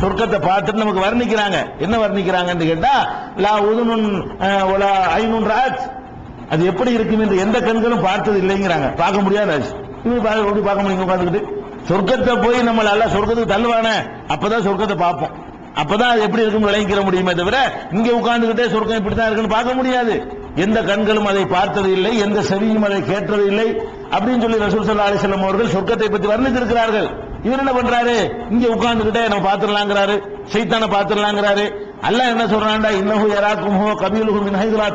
சொர்க்கத்தை பார்த்துட்டு நமக்கு வர்ணிக்கிறாங்க. என்ன வர்ணிக்கிறாங்கன்னு கேட்டா லா உதுனுன் ஒலா ஐநூன் ராஜ். அது எப்படி இருக்கும் என்று எந்த கண்களும் பார்த்தது இல்லைங்கிறாங்க. பார்க்க முடியாத ராஜ். இது எப்படி பார்க்க முடியும் உட்காந்துக்கிட்டு சொர்க்கத்தை போய் நம்ம நல்லா சொர்க்கத்துக்கு தள்ளுவானே. அப்பதான் சொர்க்கத்தை பார்ப்போம். அப்பதான் அது எப்படி இருக்கும் விளங்கிக்கிற முடியுமே தவிர இங்க உட்கார்ந்துகிட்டே சொர்க்கம் இப்படித்தான் இருக்குன்னு பார்க்க முடியாது. எந்த கண்களும் அதை பார்த்தது இல்லை எந்த செவியும் அதை கேட்டது இல்லை. அப்படின்னு சொல்லி ரசூல் சல்லா அலிசல்லம் அவர்கள் சொர்க்கத்தை பற்றி வர்ணித்திருக்கிறார்கள். இவர் என்ன பண்றாரு? இங்க உட்கார்ந்துகிட்டே நம்ம பாத்துடலாங்கிறாரு சைத்தான பாத்துடலாங்கிறாரு அல்லாஹ் என்ன சொல்றான்டா? இன்னஹு யராக்கும் ஹோ கபீலுஹும் மின் ஹைதுலா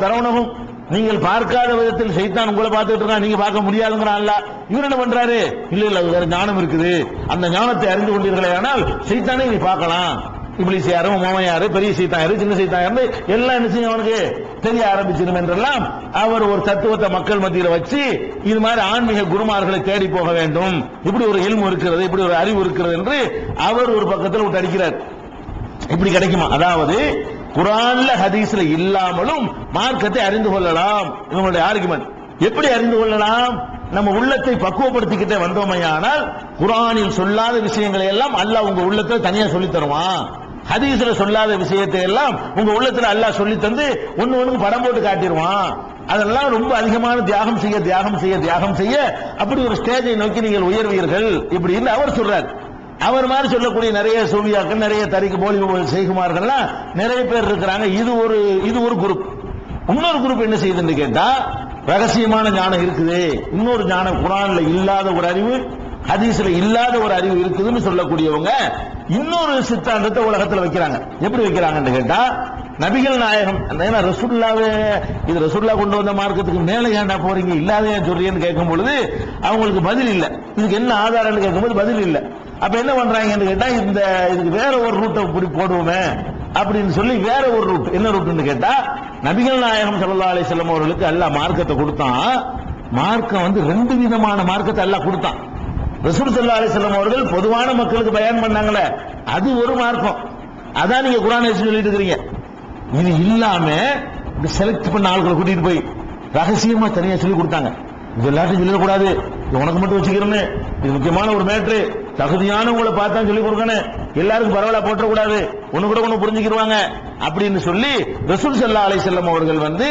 நீங்கள் பார்க்காத விதத்தில் சைத்தான் உங்களை பார்த்துட்டு இருக்கான் நீங்க பார்க்க முடியாதுங்கிறான் இவர் என்ன பண்றாரு? இல்ல இல்ல வேற ஞானம் இருக்குது. அந்த ஞானத்தை அறிந்து கொண்டீர்களே ஆனால் சைத்தானே நீ பார்க்கலாம். இப்ளீஸ் யாரு மோமன் யாரு பெரிய சைத்தான் யாரு சின்ன சைத்தான் யாரு எல்லாம் என்ன செய்யும் அவனுக்கு தெரிய ஆரம்பிச்சிடும் என்றெல்லாம் அவர் ஒரு தத்துவத்தை மக்கள் மத்தியில வச்சு இது மாதிரி ஆன்மீக குருமார்களை தேடி போக வேண்டும். இப்படி ஒரு இல்மு இருக்கிறது இப்படி ஒரு அறிவு இருக்கிறது என்று அவர் ஒரு பக்கத்தில் விட்டு அடிக்கிறார். இப்படி கிடைக்குமா? அதாவது குரான்ல ஹதீஸ்ல இல்லாமலும் மார்க்கத்தை அறிந்து கொள்ளலாம். இவங்களுடைய ஆர்குமெண்ட் எப்படி அறிந்து கொள்ளலாம்? நம்ம உள்ளத்தை பக்குவப்படுத்திக்கிட்டே வந்தோமையானால் குரானில் சொல்லாத விஷயங்களை எல்லாம் அல்லாஹ் உங்க உள்ளத்தை தனியா சொல்லி தருவான். ஹதீஸ்ல சொல்லாத விஷயத்தை எல்லாம் உங்க உள்ளத்துல அல்லாஹ் சொல்லி தந்து ஒண்ணு ஒண்ணுக்கு படம் போட்டு காட்டிடுவான். அதெல்லாம் ரொம்ப அதிகமான தியாகம் செய்ய தியாகம் செய்ய தியாகம் செய்ய அப்படி ஒரு ஸ்டேஜை நோக்கி நீங்கள் உயர்வீர்கள் இப்படின்னு அவர் சொல்றாரு. அவர் மாதிரி சொல்லக்கூடிய நிறைய சூவியாக்கள் நிறைய தறிக்கு போலி செய்குமார்கள்லாம் நிறைய பேர் இருக்கிறாங்க. இது ஒரு இது ஒரு குரூப் இன்னொரு குரூப் என்ன செய்யுதுன்னு கேட்டா ரகசியமான ஞானம் இருக்குது. இன்னொரு ஞானம் குரான்ல இல்லாத ஒரு அறிவு ஹதீஸ்ல இல்லாத ஒரு அறிவு இருக்குதுன்னு சொல்லக்கூடியவங்க இன்னொரு சித்தாந்தத்தை உலகத்தில் வைக்கிறாங்க. எப்படி வைக்கிறாங்கன்னு கேட்டா நபிகள் நாயகம் ஏன்னா ரசுல்லாவே இது ரசுல்லா கொண்டு வந்த மார்க்கத்துக்கு மேலே ஏன்டா போறீங்க? இல்லாத ஏன் சொல்றீங்கன்னு கேட்கும் பொழுது அவங்களுக்கு பதில் இல்லை. இதுக்கு என்ன ஆதாரம்னு கேட்கும்போது பதில் இல்லை. அப்ப என்ன பண்றாங்கன்னு கேட்டா இந்த இதுக்கு வேற ஒரு ரூட்டை இப்படி போடுவோமே அப்படின்னு சொல்லி வேற ஒரு ரூட் என்ன ரூட்னு கேட்டா நபிகள் நாயகம் சல்லா அலி செல்லம் அவர்களுக்கு அல்லாஹ் மார்க்கத்தை கொடுத்தான். மார்க்கம் வந்து ரெண்டு விதமான மார்க்கத்தை எல்லாம் கொடுத்தான். ரசூல் ஸல்லல்லாஹு அலைஹி அவர்கள் பொதுவான மக்களுக்கு பயன் பண்ணாங்களே அது ஒரு மார்க்கம். அதான் நீங்க குரான் சொல்லிட்டு இருக்கிறீங்க. இது இல்லாம இந்த செலக்ட் பண்ண ஆள்களை கூட்டிட்டு போய் ரகசியமா தனியா சொல்லி கொடுத்தாங்க. இது எல்லாத்தையும் சொல்லக்கூடாது. உனக்கு மட்டும் வச்சுக்கிறேன்னு இது முக்கியமான ஒரு மேட்ரு தகுதியானவங்களை பார்த்தா சொல்லி கொடுக்கணும். எல்லாருக்கும் பரவாயில்ல போட்டக்கூடாது ஒன்று கூட ஒண்ணு புரிஞ்சுக்கிடுவாங்க அப்படின்னு சொல்லி ரசூல் சல்லா அலை செல்லம் அவர்கள் வந்து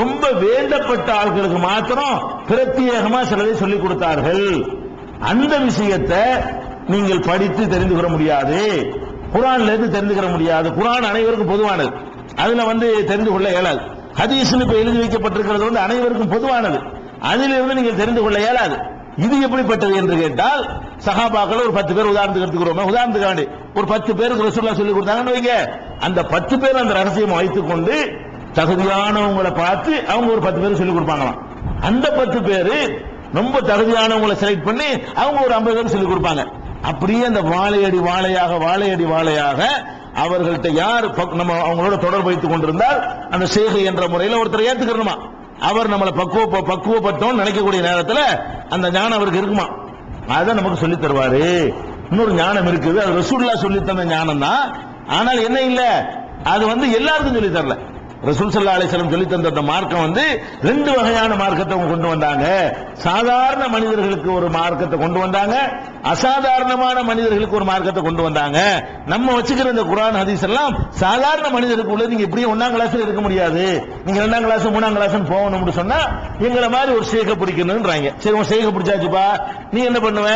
ரொம்ப வேண்டப்பட்ட ஆட்களுக்கு மாத்திரம் பிரத்யேகமா சிலதை சொல்லி கொடுத்தார்கள். அந்த விஷயத்தை நீங்கள் படித்து தெரிந்து கொள்ள முடியாது. குரான்ல இருந்து தெரிந்துக்கிற முடியாது. குரான் அனைவருக்கும் பொதுவானது. அதுல வந்து தெரிந்து கொள்ள இயலாது. ஹதீஸ்னு இப்ப எழுதி வைக்கப்பட்டிருக்கிறது வந்து அனைவருக்கும் பொதுவானது. அதிலிருந்து நீங்கள் தெரிந்து கொள்ள இயலாது. இது எப்படிப்பட்டது என்று கேட்டால் சகாபாக்கள் ஒரு பத்து பேர் உதாரணத்துக்கு எடுத்துக்கிறோம். உதாரணத்துக்கு வேண்டி ஒரு பத்து பேருக்கு ரசூல்லா சொல்லி கொடுத்தாங்கன்னு வைங்க. அந்த பத்து பேர் அந்த ரகசியம் வைத்துக் கொண்டு தகுதியானவங்களை பார்த்து அவங்க ஒரு பத்து பேர் சொல்லி கொடுப்பாங்களாம். அந்த பத்து பேரு ரொம்ப தகுதியானவங்களை செலக்ட் பண்ணி அவங்க ஒரு ஐம்பது பேர் சொல்லி கொடுப்பாங்க. அப்படியே அந்த வாழையடி வாழையாக வாழையடி வாழையாக அவர்கள்ட்ட யார் பக்- நம்ம அவங்களோட தொடர்பு வைத்துக் கொண்டிருந்தால் அந்த சேகை என்ற முறையில் ஒருத்தர் ஏத்துக்கிறணுமா அவர் நம்மளை பக்குவ பக்குவப்பட்டோம் நினைக்கக்கூடிய நேரத்தில் அந்த ஞானம் அவருக்கு இருக்குமா? அதை நமக்கு சொல்லி தருவாரு. இன்னொரு ஞானம் இருக்குது. அது ரசூல்லா சொல்லி தந்த ஞானம் தான் ஆனால் என்ன இல்லை? அது வந்து எல்லாருக்கும் சொல்லி தரல. ரசூல் சல்லா அலிஸ்லம் சொல்லி தந்த அந்த மார்க்கம் வந்து ரெண்டு வகையான மார்க்கத்தை கொண்டு வந்தாங்க. சாதாரண மனிதர்களுக்கு ஒரு மார்க்கத்தை கொண்டு வந்தாங்க. அசாதாரணமான மனிதர்களுக்கு ஒரு மார்க்கத்தை கொண்டு வந்தாங்க. நம்ம வச்சுக்கிற இந்த குரான் ஹதீஸ் எல்லாம் சாதாரண மனிதருக்கு உள்ள நீங்க எப்படியும் ஒன்னாம் கிளாஸ்ல இருக்க முடியாது. நீங்க ரெண்டாம் கிளாஸ் மூணாம் கிளாஸ் போகணும்னு சொன்னா எங்களை மாதிரி ஒரு சேக பிடிக்கணும்ன்றாங்க. சரி உன் சேக பிடிச்சாச்சுப்பா. நீ என்ன பண்ணுவ?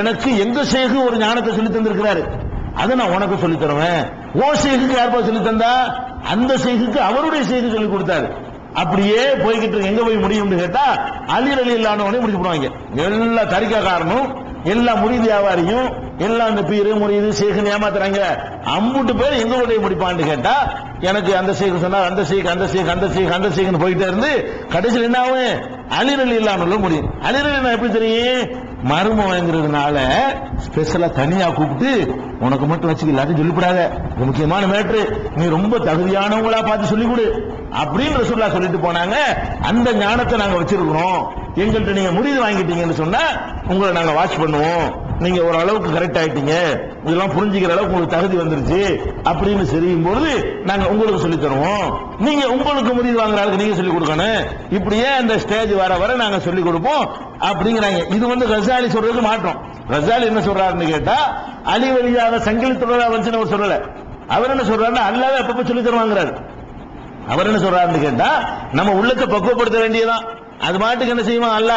எனக்கு எங்க சேகு ஒரு ஞானத்தை சொல்லி தந்திருக்கிறாரு. அதை நான் உனக்கு சொல்லி தருவேன். ஓ சேகுக்கு யார்ப்பா சொல்லி தந்தா? அந்த சேகுக்கு அவருடைய சேகு சொல்லி கொடுத்தாரு. அப்படியே போய்கிட்டு இருக்கு. எங்க போய் முடியும்னு கேட்டா அலி அலி இல்லாதவனே முடிச்சு போடுவாங்க. எல்லா தரிக்காக்காரனும் எல்லா முடி வியாபாரியும் எல்லாம் அந்த பீரு முறியுது சேகுன்னு ஏமாத்துறாங்க. அம்புட்டு பேர் எங்க உடைய முடிப்பான்னு கேட்டா எனக்கு அந்த சேகு சொன்னா அந்த சேகு அந்த சேகு அந்த சேகு அந்த சேகுன்னு போயிட்டே இருந்து கடைசியில் என்ன ஆகும்? அலிரலி இல்லாமல் முடியும். அலிரலி எப்படி தெரியும்? மருமங்கிறதுனால ஸ்பெஷலா தனியா கூப்பிட்டு உனக்கு மட்டும் வச்சுக்க எல்லாத்தையும் சொல்லிவிடாத. முக்கியமான மேட்ரு நீ ரொம்ப தகுதியானவங்களா பார்த்து சொல்லிக் கொடு அப்படின்னு ரசூல்லா சொல்லிட்டு போனாங்க. அந்த ஞானத்தை நாங்க வச்சிருக்கிறோம். எங்கள்கிட்ட நீங்க முடிவு வாங்கிட்டீங்கன்னு சொன்னா உங்களை நாங்க வாட்ச் பண்ணுவோம். நீங்க ஒரு அளவுக்கு கரெக்ட் ஆயிட்டீங்க. இதெல்லாம் புரிஞ்சுக்கிற அளவுக்கு உங்களுக்கு தகுதி வந்துருச்சு. அப்படின்னு தெரியும் பொழுது நாங்க உங்களுக்கு சொல்லி தருவோம். நீங்க உங்களுக்கு முடிவு வாங்குற அளவுக்கு நீங்க சொல்லி கொடுக்கணும். இப்படியே அந்த ஸ்டேஜ் வர வர நாங்க சொல்லி கொடுப்போம்? அப்படிங்கிறாங்க. இது வந்து ரசாலி சொல்றது மாற்றம். ரசாலி என்ன சொல்றாருன்னு கேட்டா அலி வழியாக சங்கிலி தொடரா வந்துச்சுன்னு அவர் சொல்லல. அவர் என்ன சொல்றாருன்னா அல்லாவே அப்பப்ப சொல்லி தருவாங்கிறாரு. அவர் என்ன சொல்றாருன்னு கேட்டா நம்ம உள்ளத்தை பக்குவப்படுத்த வேண்டியதுதான். அது மாட்டுக்கு என்ன செய்வோம் அல்ல?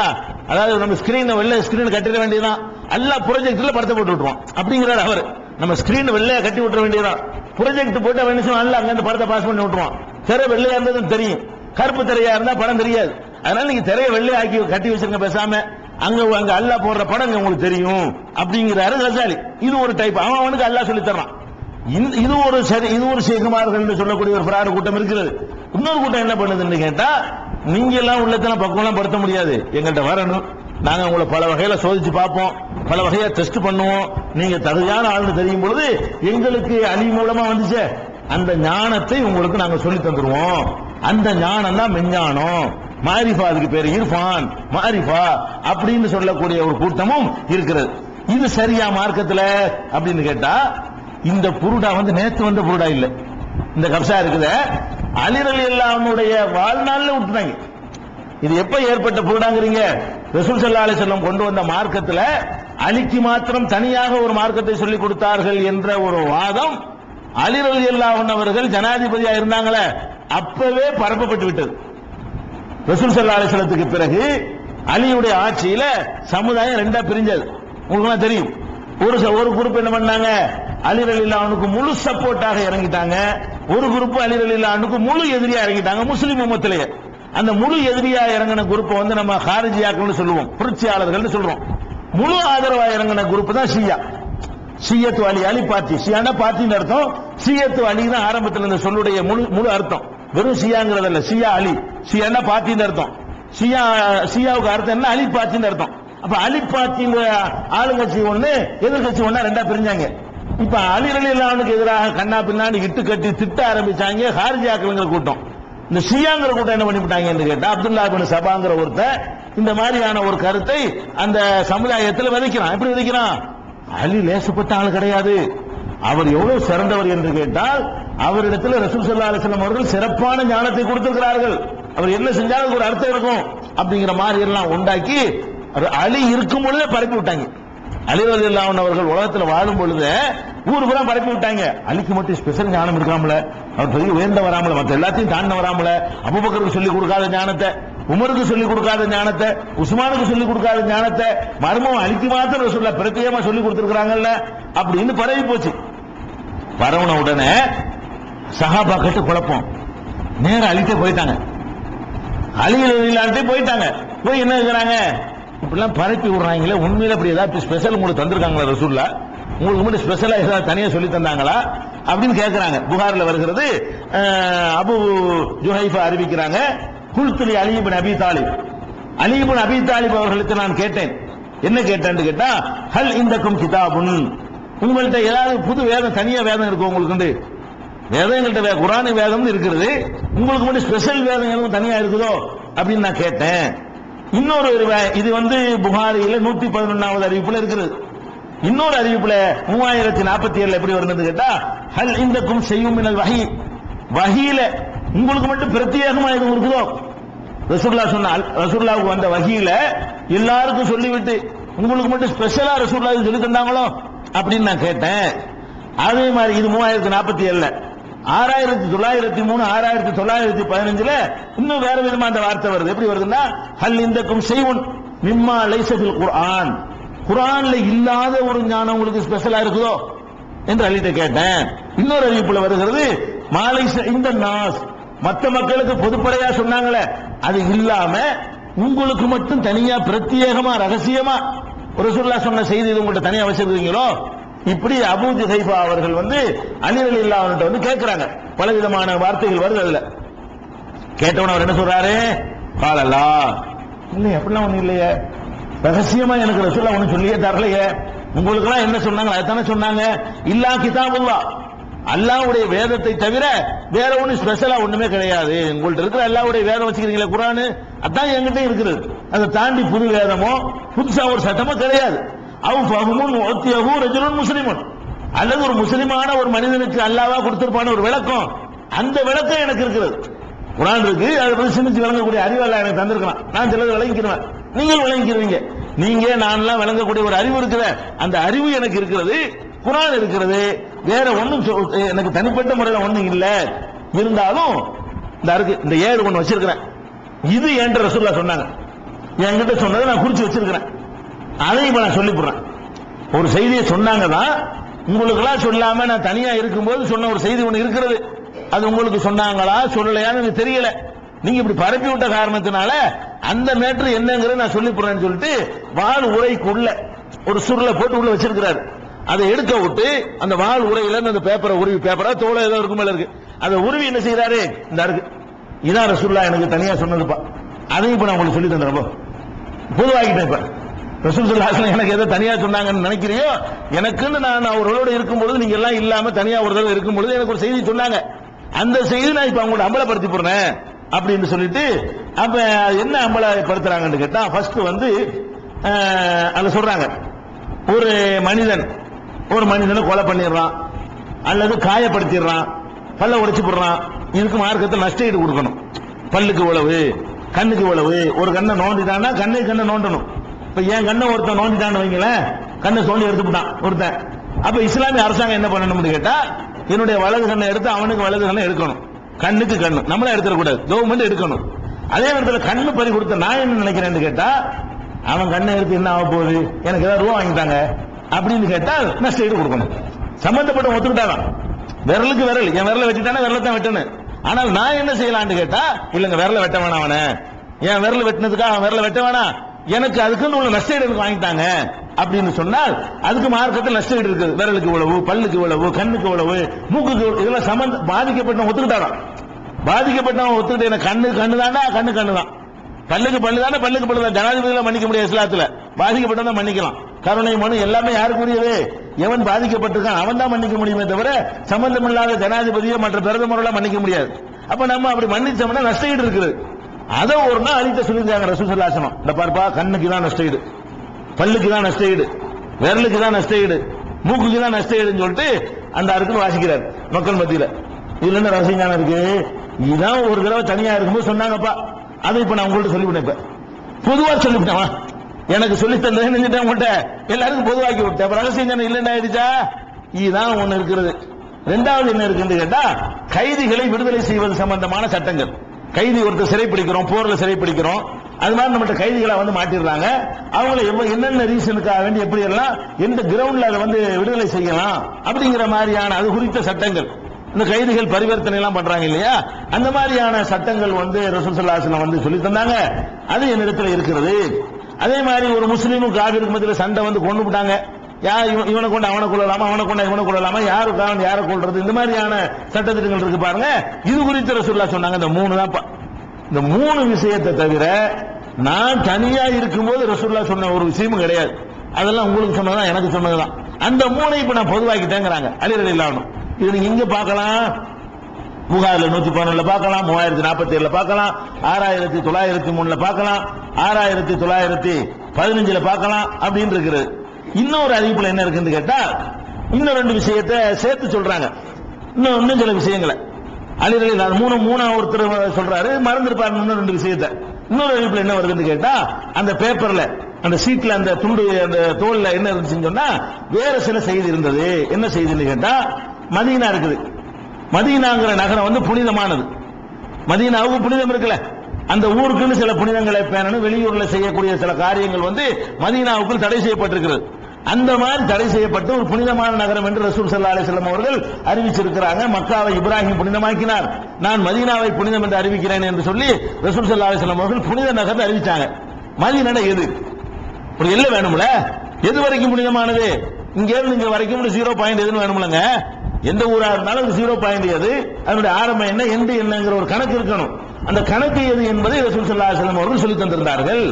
அதாவது நம்ம ஸ்கிரீன் வெளில ஸ்கிரீன் கட்டிட வேண்டியதுதான். எல்லா ப்ரொஜெக்ட்ல படத்தை போட்டு விட்டுருவான் அப்படிங்கிறார் அவர். நம்ம ஸ்கிரீன் வெள்ளையா கட்டி விட்டுற வேண்டியதான் ப்ரொஜெக்ட் போட்டு அவன் என்ன செய்வான் அல்ல அங்க அந்த படத்தை பாஸ் பண்ணி விட்டுருவான் திரை வெள்ளையா இருந்ததும் தெரியும். கருப்பு திரையா இருந்தா படம் தெரியாது. அதனால நீங்க திரையை வெள்ளையா ஆக்கி கட்டி வச்சிருங்க பேசாம அங்க அங்க அல்லாஹ் போடுற படம் உங்களுக்கு தெரியும். அப்படிங்கிறாரு ரசாலி இது ஒரு டைப் அவன் அவனுக்கு அல்லாஹ் சொல்லி தர்றான். இது ஒரு சரி இது ஒரு சேகுமார்கள் என்று சொல்லக்கூடிய ஒரு பிராடு கூட்டம் இருக்கிறது. இன்னொரு கூட்டம் என்ன பண்ணுதுன்னு கேட்டா நீங்க எல்லாம் உள்ளத்தெல்லாம் பக்குவம் படுத்த முடியாது. எங்கள்கிட்ட வரணும். நாங்கள் உங்களை பல வகையில் சோதிச்சு பார்ப்போம். பல வகையாக டெஸ்ட் பண்ணுவோம். நீங்க தகுதியான ஆள்னு தெரியும் பொழுது எங்களுக்கு அணி மூலமா வந்துச்சே. அந்த ஞானத்தை உங்களுக்கு நாங்கள் சொல்லி தந்துருவோம். அந்த ஞானம் தான் மெஞ்ஞானம். மாரிஃபா அதுக்கு பேர் இர்ஃபான் மாரிஃபா அப்படின்னு சொல்லக்கூடிய ஒரு கூட்டமும் இருக்கிறது. இது சரியா மார்க்கத்தில் அப்படின்னு கேட்டா இந்த புருடா வந்து நேத்து வந்த புருடா இல்லை. இந்த கப்சா இருக்குது. அலிரலி அல்லாவுடைய வாழ்நாளில் விட்டுட்டாங்க இது எப்ப ஏற்பட்ட புருடாங்கிறீங்க ரசூல் சல்லா அலைஹி கொண்டு வந்த மார்க்கத்துல அலிக்கு மாத்திரம் தனியாக ஒரு மார்க்கத்தை சொல்லிக் கொடுத்தார்கள் என்ற ஒரு வாதம் அலிரலி அல்லாஹ் அவர்கள் ஜனாதிபதியா இருந்தாங்களே அப்பவே பரப்பப்பட்டு விட்டது. ரசூல் சல்லா அலைஹி பிறகு அலியுடைய ஆட்சியில சமுதாயம் ரெண்டா பிரிஞ்சது. உங்களுக்கு தெரியும். ஒரு ச- ஒரு குரூப் என்ன பண்ணாங்க? அலி ரலில்லாஹுக்கு முழு சப்போர்ட்டாக இறங்கிட்டாங்க. ஒரு குரூப் அலி ரலில்லாஹுக்கு முழு எதிரியா இறங்கிட்டாங்க. முஸ்லிம் உம்மத்திலேயே. அந்த முழு எதிரியா இறங்கின குரூப் வந்து நம்ம ஹாரிஜியாக்கள்னு சொல்லுவோம் புரட்சியாளர்கள்னு சொல்றோம். முழு ஆதரவா இறங்கின குரூப் தான் ஷியா. ஷியத்து அலி அலி பார்ட்டி ஷியானா பார்ட்டின்னு அர்த்தம். ஷியத்து அலி தான் ஆரம்பத்தில் இந்த சொல்லுடைய முழு முழு அர்த்தம். வெறும் ஷியாங்கிறது இல்ல ஷியா அலி. ஷியானா பார்ட்டின்னு அர்த்தம். ஷியா ஷியாவுக்கு அர்த்தம் என்ன? அலி பார்ட்டின்னு அர்த்தம். அப்ப அலி பார்ட்டிங்கிற ஆளுங்கட்சி ஒண்ணு எதிர்கட்சி ஒண்ணா ரெண்டா பிரிஞ்சாங்க. இப்ப அலி ரலிலானுக்கு எதிராக கண்ணா பின்னாடி இட்டு கட்டி திட்ட ஆரம்பிச்சாங்க ஹாரிஜியாக்களுங்கிற கூட்டம். இந்த ஷியாங்கிற கூட்டம் என்ன பண்ணிவிட்டாங்கன்னு கேட்டா அப்துல்லா பின் சபாங்கிற ஒருத்தன் இந்த மாதிரியான ஒரு கருத்தை அந்த சமுதாயத்தில் விதைக்கிறான். எப்படி விதைக்கிறான்? அலி லேசப்பட்ட ஆள் கிடையாது. அவர் எவ்வளவு சிறந்தவர் என்று கேட்டால் அவரிடத்தில் ரசூல் சல்லா அலிஸ்லாம் அவர்கள் சிறப்பான ஞானத்தை கொடுத்திருக்கிறார்கள். அவர் என்ன செஞ்சாலும் அதுக்கு ஒரு அர்த்தம் இருக்கும். அப்படிங்கிற மாதிரி எல்லாம் உண்டாக்கி அது அலி இருக்கும் பொழுதே பரப்பி விட்டாங்க அலி ரலியல்லாஹு அவர்கள் உலகத்தில் வாழும் பொழுது ஊர் பூரா பரப்பி விட்டாங்க. அலிக்கு மட்டும் ஸ்பெஷல் ஞானம் இருக்காமல. அவர் பெரிய உயர்ந்த வராமல மற்ற எல்லாத்தையும் தாண்ட வராமல. அபுபக்கருக்கு சொல்லி கொடுக்காத ஞானத்தை உமருக்கு சொல்லிக் கொடுக்காத ஞானத்தை உஸ்மானுக்கு சொல்லிக் கொடுக்காத ஞானத்தை மர்மம் அழிக்கு மாத்திரம் சொல்ல பிரத்யேகமா சொல்லி கொடுத்துருக்காங்கல்ல அப்படின்னு பரவி போச்சு. பரவன உடனே சஹாபா கட்டு குழப்பம். நேரம் அழிக்க போயிட்டாங்க. அழியிலான்ட்டு போயிட்டாங்க. போய் என்ன இருக்கிறாங்க இப்படிலாம் பரப்பி விடுறாங்களே உண்மையில அப்படி ஏதாவது ஸ்பெஷல் உங்களுக்கு தந்திருக்காங்களா ரசூல்லா உங்களுக்கு மட்டும் ஸ்பெஷலா ஏதாவது தனியா சொல்லி தந்தாங்களா? அப்படின்னு கேட்கிறாங்க புகார்ல வருகிறது அபு ஜுஹைஃபா அறிவிக்கிறாங்க. குல்துலி அலிபின் அபி தாலிப். அலிபின் அபி தாலிப் அவர்களுக்கு நான் கேட்டேன். என்ன கேட்டேன்னு கேட்டா ஹல் இந்தக்கும் கிதாபுன். உங்கள்கிட்ட ஏதாவது புது வேதம் தனியா வேதம் இருக்கும் உங்களுக்கு வேதம் எங்கள்கிட்ட வே- குரான் வேதம்னு இருக்கிறது உங்களுக்கு மட்டும் ஸ்பெஷல் வேதம் எதுவும் தனியா இருக்குதோ? அப்படின்னு நான் கேட்டேன். இன்னொரு வே- இது வந்து புகாரியில நூத்தி பதினொன்னாவது அறிவிப்புல இருக்கிறது இன்னொரு அறிவிப்புல மூவாயிரத்தி நாற்பத்தி ஏழுல எப்படி வருதுன்னு கேட்டா ஹல் இந்தக்கும் செய்யும் மினல் வகி வகையில உங்களுக்கு மட்டும் பிரத்யேகமா எதுவும் இருக்குதோ? ரசூல்லா சொன்னால் ரசூல்லாவுக்கு வந்த வகையில எல்லாருக்கும் சொல்லிவிட்டு உங்களுக்கு மட்டும் ஸ்பெஷலா ரசூல்லா சொல்லி தந்தாங்களோ? அப்படின்னு நான் கேட்டேன். அதே மாதிரி இது மூவாயிரத்தி நாற்பத்தி ஏழுல. ஆறாயிரத்தி தொள்ளாயிரத்தி மூணு ஆறாயிரத்தி தொள்ளாயிரத்தி பதினஞ்சுல இன்னும் வேற விதமா அந்த வார்த்தை வருது. எப்படி வருதுன்னா ஹல் இந்தக்கும் செய்வன் மிம்மா லைசபில் குர்ஆன். குரான்ல இல்லாத ஒரு ஞானம் உங்களுக்கு ஸ்பெஷலா இருக்குதோ? என்று அள்ளிட்ட கேட்டேன். இன்னொரு அறிவிப்புல வருகிறது மாலை ச- இந்த நாஸ் மற்ற மக்களுக்கு பொதுப்படையா சொன்னாங்களே அது இல்லாம உங்களுக்கு மட்டும் தனியா பிரத்யேகமா ரகசியமா ரசூலுல்லாஹ் சொன்ன செய்தி இது உங்கள்ட்ட தனியா வச்சிருக்கீங்களோ? இப்படி அபு ஜுஹைஃபா அவர்கள் வந்து அலி ரலியல்லாஹு வந்து கேட்கிறாங்க பல விதமான வார்த்தைகள் வருது அதுல. கேட்டவன் அவர் என்ன சொல்றாரு? காலலா இல்லை அப்படிலாம் ஒன்றும் இல்லையே. ரகசியமா எனக்கு ரசூல்லா ஒண்ணு சொல்லியே தரலையே. உங்களுக்கு எல்லாம் என்ன சொன்னாங்க? அதுதானே சொன்னாங்க. இல்லா கிதாபுல்லா. அல்லாவுடைய வேதத்தை தவிர வேற ஒண்ணு ஸ்பெஷலா ஒண்ணுமே கிடையாது. உங்கள்ட்ட இருக்கிற அல்லாவுடைய வேதம் வச்சுக்கிறீங்களே குரானு? அதான் எங்கிட்ட இருக்கிறது அதை தாண்டி புது வேதமோ புதுசா ஒரு சட்டமோ கிடையாது. அவ் ஃபஹமுன் ஒத்தியஹு ரஜுலுன் முஸ்லிமன். அல்லது ஒரு முஸ்லிமான ஒரு மனிதனுக்கு அல்லாவா கொடுத்திருப்பான ஒரு விளக்கம். அந்த விளக்கம் எனக்கு இருக்கிறது. குரான் இருக்கு அதை பத்தி சிந்திச்சு விளங்கக்கூடிய அறிவு எல்லாம் எனக்கு தந்திருக்கலாம் நான் சிலது விளங்கிக்கிறேன் நீங்கள் விளங்கிக்கிறீங்க. நீங்க நான்லாம் விளங்கக்கூடிய ஒரு அறிவு இருக்குது. அந்த அறிவு எனக்கு இருக்கிறது குரான் இருக்கிறது. வேற ஒண்ணும் சொல்- எனக்கு தனிப்பட்ட முறையில் ஒண்ணும் இல்ல. இருந்தாலும் இந்த அருக்கு இந்த ஏழு ஒண்ணு வச்சிருக்கிறேன். இது என்ற ரசூல்லா சொன்னாங்க. என்கிட்ட சொன்னதை நான் குறிச்சு வச்சிருக்கிறேன். அதையும் இப்ப நான் சொல்லிவிடுறேன் ஒரு செய்தியை சொன்னாங்க தான் உங்களுக்கெல்லாம் சொல்லாம நான் தனியா இருக்கும்போது சொன்ன ஒரு செய்தி ஒன்று இருக்கிறது. அது உங்களுக்கு சொன்னாங்களா சொல்லலையான்னு எனக்கு தெரியல. நீங்க இப்படி பரப்பி விட்ட காரணத்தினால அந்த மேட்ரு என்னங்கிறத நான் சொல்லிவிடுறேன்னு சொல்லிட்டு வால் உரைக்குள்ள ஒரு சுருளை போட்டு உள்ள வச்சிருக்கிறாரு. அதை எடுக்க விட்டு அந்த வால் உரையில அந்த பேப்பரை உருவி பேப்பரா தோலை ஏதோ இருக்கும் மேல இருக்கு. அதை உருவி என்ன செய்யறாரு இந்த இருக்கு. இதான் ரசுல்லா எனக்கு தனியா சொன்னதுப்பா. அதையும் இப்ப நான் உங்களுக்கு சொல்லி தந்துடுறேன். பொதுவாகிட்டேன் இப்ப ரசூல் ஸல்லல்லாஹு எனக்கு எதை தனியா சொன்னாங்கன்னு நினைக்கிறியோ? எனக்குன்னு நான் அவர்களோட இருக்கும்பொழுது நீங்க எல்லாம் இல்லாம தனியா ஒரு தடவை இருக்கும்பொழுது எனக்கு ஒரு செய்தி சொன்னாங்க. அந்த செய்தி நான் இப்ப அவங்களோட அம்பலப்படுத்தி போறேன் அப்படின்னு சொல்லிட்டு அப்ப என்ன அம்பலப்படுத்துறாங்கன்னு கேட்டா ஃபர்ஸ்ட் வந்து அதை சொல்றாங்க. ஒரு மனிதன் ஒரு மனிதனை கொலை பண்ணிடுறான் அல்லது காயப்படுத்திடுறான் பல்ல உடைச்சு போடுறான் இதுக்கு மார்க்கத்தில் நஷ்ட ஈடு கொடுக்கணும். பல்லுக்கு உழவு கண்ணுக்கு உழவு ஒரு கண்ணை நோண்டிட்டான்னா கண்ணை கண்ணை நோண்டணும். இப்ப என் கண்ணை ஒருத்தன் நோண்டிட்டான்னு வைங்களேன் கண்ணை சோண்டி எடுத்துட்டான் ஒருத்தன். அப்ப இஸ்லாமிய அரசாங்கம் என்ன பண்ணணும்னு கேட்டா என்னுடைய வலது கண்ணை எடுத்து அவனுக்கு வலது கண்ணை எடுக்கணும். கண்ணுக்கு கண்ணு. நம்மளே எடுத்துடக்கூடாது. கவர்மெண்ட் எடுக்கணும். அதே நேரத்தில் கண்ணு பறி கொடுத்த நான் என்ன நினைக்கிறேன்னு கேட்டா அவன் கண்ணை எடுத்து என்ன ஆக போகுது? எனக்கு ஏதாவது ரூபா வாங்கிட்டாங்க அப்படின்னு கேட்டால் நஷ்ட ஈடு கொடுக்கணும். சம்பந்தப்பட்ட ஒத்துக்கிட்டாதான். விரலுக்கு விரல். என் விரல வெட்டிட்டானா விரல தான் வெட்டணும் ஆனால் நான் என்ன செய்யலாம்னு கேட்டா இல்லைங்க விரல வெட்ட வேணாம் அவனை. என் விரல் வெட்டினதுக்காக அவன் விரல வெட்ட வேணாம். எனக்கு அதுக்குன்னு உள்ள நஷ்ட ஈடு எனக்கு வாங்கிட்டாங்க அப்படின்னு சொன்னால் அதுக்கு மார்க்கத்தில் நஷ்ட ஈடு இருக்குது. விரலுக்கு உழவு பல்லுக்கு உழவு கண்ணுக்கு உழவு மூக்குக்கு இதெல்லாம் சம்பந்த பாதிக்கப்பட்ட ஒத்துக்கிட்டாராம் பாதிக்கப்பட்டவன் ஒத்துக்கிட்டு எனக்கு கண்ணு கண்ணு தானா கண்ணு கண்ணு தான் பல்லுக்கு பல்லு தானே பல்லுக்கு பல்லு தான் ஜனாதிபதியில மன்னிக்க முடியாது இஸ்லாத்துல. பாதிக்கப்பட்டவன் மன்னிக்கலாம். கருணை மனு எல்லாமே யாருக்குரியது? எவன் பாதிக்கப்பட்டிருக்கான் அவன் தான் மன்னிக்க முடியுமே தவிர சம்பந்தமில்லாத ஜனாதிபதியோ மற்ற பிரதமரெல்லாம் மன்னிக்க முடியாது. அப்ப நம்ம அப்படி மன்னிச்சோம்னா நஷ்ட ஈடு இருக்குது. அதை ஒரு நாள் அழித்த சொல்லியிருக்காங்க ரசூசல்லாசனம் இந்த பார்ப்பா கண்ணுக்கு தான் நஷ்ட ஈடு பல்லுக்கு தான் நஷ்ட ஈடு விரலுக்கு தான் நஷ்ட ஈடு மூக்குக்கு தான் நஷ்ட ஈடுன்னு சொல்லிட்டு அந்த அறுக்குன்னு வாசிக்கிறார் மக்கள் மத்தியில. இதுல என்ன ரகசியம் ஞானம் இருக்கு? இதான் ஒரு தடவை தனியா இருக்கும்போது சொன்னாங்கப்பா. அதை இப்ப நான் உங்கள்ட்ட சொல்லிவிட்டேன் இப்ப பொதுவா சொல்லிவிட்டேன் வா. எனக்கு சொல்லி தந்தேன் உங்கள்கிட்ட எல்லாருக்கும் பொதுவாக்கி விட்டேன். ரகசியம் தானே இல்லைன்னு ஆயிடுச்சா? இதுதான் ஒண்ணு இருக்கிறது. ரெண்டாவது என்ன இருக்குன்னு கேட்டா கைதிகளை விடுதலை செய்வது சம்பந்தமான சட்டங்கள். கைதி ஒருத்தர் சிறைப்பிடிக்கிறோம் போர்ல சிறைப்பிடிக்கிறோம். அது மாதிரி நம்மகிட்ட கைதிகளை வந்து மாட்டிடுறாங்க. அவங்கள என்னென்ன ரீசனுக்காக வேண்டி எப்படி எல்லாம் எந்த கிரவுண்ட்ல அதை வந்து விடுதலை செய்யலாம் அப்படிங்கிற மாதிரியான அது குறித்த சட்டங்கள். இந்த கைதிகள் பரிவர்த்தனை எல்லாம் பண்றாங்க இல்லையா? அந்த மாதிரியான சட்டங்கள் வந்து ரசூசல்லாசனம் வந்து சொல்லி தந்தாங்க. அது என்னிடத்துல இருக்கிறது. அதே மாதிரி ஒரு முஸ்லீமும் காவிருக்கு மத்தியில் சண்டை வந்து கொண்டு விட்டாங்க யார் இவன் இவனை கொண்டு அவனை கொள்ளலாமா? அவனை கொண்டு இவனை கொள்ளலாமா? யாருக்கு அவன் யாரை கொள்றது இந்த மாதிரியான சட்டத்திட்டங்கள் இருக்கு பாருங்க. இது குறித்து ரசூல்லா சொன்னாங்க. இந்த மூணு தான் இந்த மூணு விஷயத்தை தவிர நான் தனியா இருக்கும்போது ரசூல்லா சொன்ன ஒரு விஷயமும் கிடையாது. அதெல்லாம் உங்களுக்கு சொன்னதுதான் எனக்கு சொன்னதுதான். அந்த மூணை இப்ப நான் பொதுவாக்கிட்டேங்கிறாங்க. அலிரல் இல்லாம இது நீங்க இங்க பார்க்கலாம். புகார்ல நூத்தி பதினொன்னுல பார்க்கலாம். மூவாயிரத்தி நாற்பத்தி ஏழுல பார்க்கலாம். ஆறாயிரத்தி தொள்ளாயிரத்தி மூணுல பார்க்கலாம். ஆறாயிரத்தி தொள்ளாயிரத்தி பதினஞ்சுல பார்க்கலாம். அப்படின்னு இருக்குது. இன்னொரு அறிவிப்புல என்ன இருக்குன்னு கேட்டா இன்னும் ரெண்டு விஷயத்தை சேர்த்து சொல்றாங்க. இன்னும் இன்னும் சில விஷயங்களை. அலிரலி மூணு மூணா ஒருத்தர் சொல்றாரு மறந்துருப்பாரு இன்னும் ரெண்டு விஷயத்த. இன்னொரு அறிவிப்புல என்ன வருதுன்னு கேட்டா அந்த பேப்பர்ல அந்த சீட்ல அந்த துண்டு அந்த தோல்ல என்ன இருந்துச்சுன்னு சொன்னா வேற சில செய்தி இருந்தது. என்ன செய்தின்னு கேட்டா மதீனா இருக்குது. மதீனாங்கிற நகரம் வந்து புனிதமானது. மதீனாவுக்கு புனிதம் இருக்குல்ல. அந்த ஊருக்குன்னு சில புனிதங்களை பேணணும் வெளியூர்ல செய்யக்கூடிய சில காரியங்கள் வந்து மதீனாவுக்குள் தடை செய்யப்பட்டிருக்கிறது. அந்த மாதிரி தடை செய்யப்பட்டு ஒரு புனிதமான நகரம் என்று ரசூல் சல்லா அலிஸ்லாம் அவர்கள் அறிவிச்சிருக்கிறாங்க. மக்காவை இப்ராஹிம் புனிதமாக்கினார். நான் மதீனாவை புனிதம் என்று அறிவிக்கிறேன் என்று சொல்லி ரசூல் சல்லா அலிஸ்லாம் அவர்கள் புனித நகரம் அறிவிச்சாங்க. மதீனா எது? ஒரு எல்லை வேணும்ல? எது வரைக்கும் புனிதமானது? இங்கேருந்து இங்க வரைக்கும் ஜீரோ பாயிண்ட் எதுன்னு வேணும்லங்க? எந்த ஊரா இருந்தாலும் ஜீரோ பாயிண்ட் எது? அதனுடைய ஆரம்பம் என்ன? எண்டு என்னங்கிற ஒரு கணக்கு இருக்கணும். அந்த கணக்கு எது என்பதை ரசூல் சல்லா அலைஹி அவர்கள் சொல்லி தந்திருந்தார்கள்.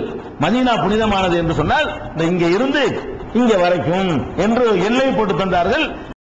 மதீனா புனிதமானது என்று சொன்னால் இங்க இருந்து இங்க வரைக்கும் என்று எல்லை போட்டு தந்தார்கள்.